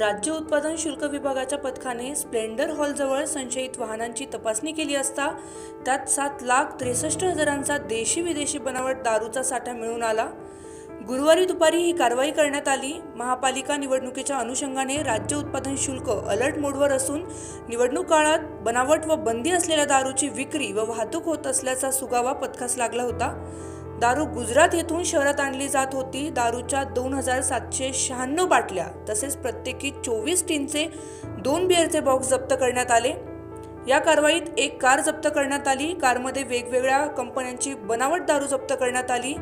राज्य उत्पादन शुल्क विभागाच्या पथकाने स्प्लेंडर हॉलजवळ संशयित वाहनांची तपासणी केली असता त्यात सात लाख त्रेसष्ट हजारांचा देशी विदेशी बनावट दारूचा साठा मिळून आला. गुरुवारी दुपारी ही कारवाई करण्यात आली. महापालिका निवडणुकीच्या अनुषंगाने राज्य उत्पादन शुल्क अलर्ट मोडवर असून निवडणूक काळात बनावट व बंदी असलेल्या दारूची विक्री व वाहतूक होत असल्याचा सुगावा पथकास लागला होता. दारू गुजरात येथून शहरात आणली जात होती. दारूच्या दोन हजार सातशे शहाण्णव बाटल्या तसेच प्रत्येकी चोवीस टीनचे दोन बिअरचे बॉक्स जप्त करण्यात आले. या कारवाईत एक कार जप्त करण्यात आली. कारमध्ये वेगवेगळ्या कंपन्यांची बनावट दारू जप्त करण्यात आली.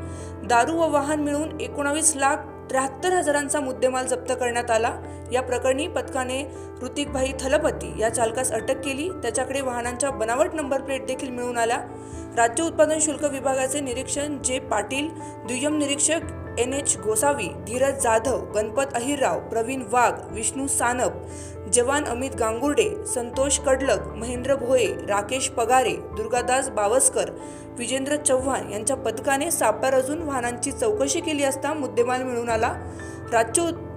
दारू व वाहन मिळून एकोणावीस लाख त्र्याहत्तर हजारांचा मुद्देमाल जप्त करण्यात आला. या प्रकरणी पथकाने ऋतिकभाई थलपती या चालकास अटक केली. त्याच्याकडे वाहनांच्या बनावट नंबर प्लेट देखील मिळून आल्या. राज्य उत्पादन शुल्क विभागाचे निरीक्षण जे पाटील दुय्यम निरीक्षक एन एच गोसावी धीरज जाधव गणपत अहिरराव प्रवीण वाघ विष्णू सानप जवान अमित गांगुर्डे संतोष कडलक महेंद्र भोये राकेश पगारे दुर्गादास बावस्कर विजेंद्र चव्हाण यांच्या पथकाने सापळा रचून वाहनांची चौकशी केली असता मुद्देमाल मिळून आला. राज्य उत-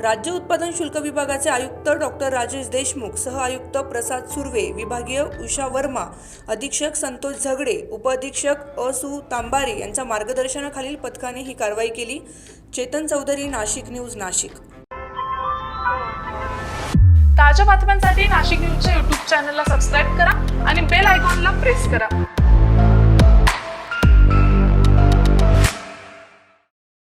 राज्य उत्पादन शुल्क विभागाचे आयुक्त डॉक्टर राजेश देशमुख सह आयुक्त प्रसाद सुर्वे विभागीय उषा वर्मा अधीक्षक संतोष झगडे उपअधीक्षक असु तांबारे यांच्या मार्गदर्शनाखालील पथकाने ही कारवाई केली. चेतन चौधरी नाशिक न्यूज नाशिक. ताज्या बातम्यांसाठी नाशिक न्यूजच्या युट्यूब चॅनलला सबस्क्राईब करा आणि बेल आयकॉनला प्रेस करा.